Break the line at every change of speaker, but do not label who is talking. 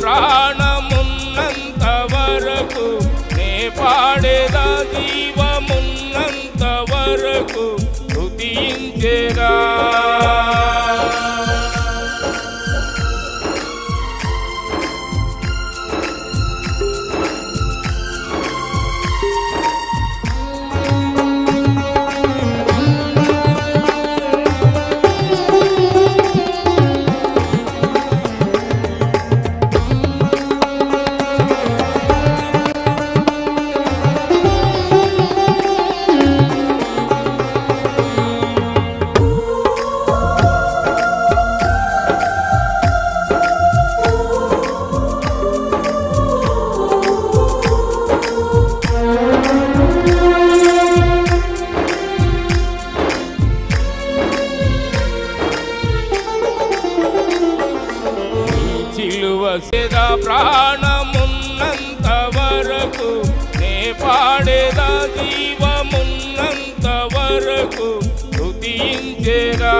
ప్రాణమున్నంత వరకు నే పాడేదా జీవమున్నంత వరకు స్తుతించేదా విలువ సదా ప్రాణమున్నంత వరకు నే పాడేదా జీవమున్నంత వరకు స్థుతించేదా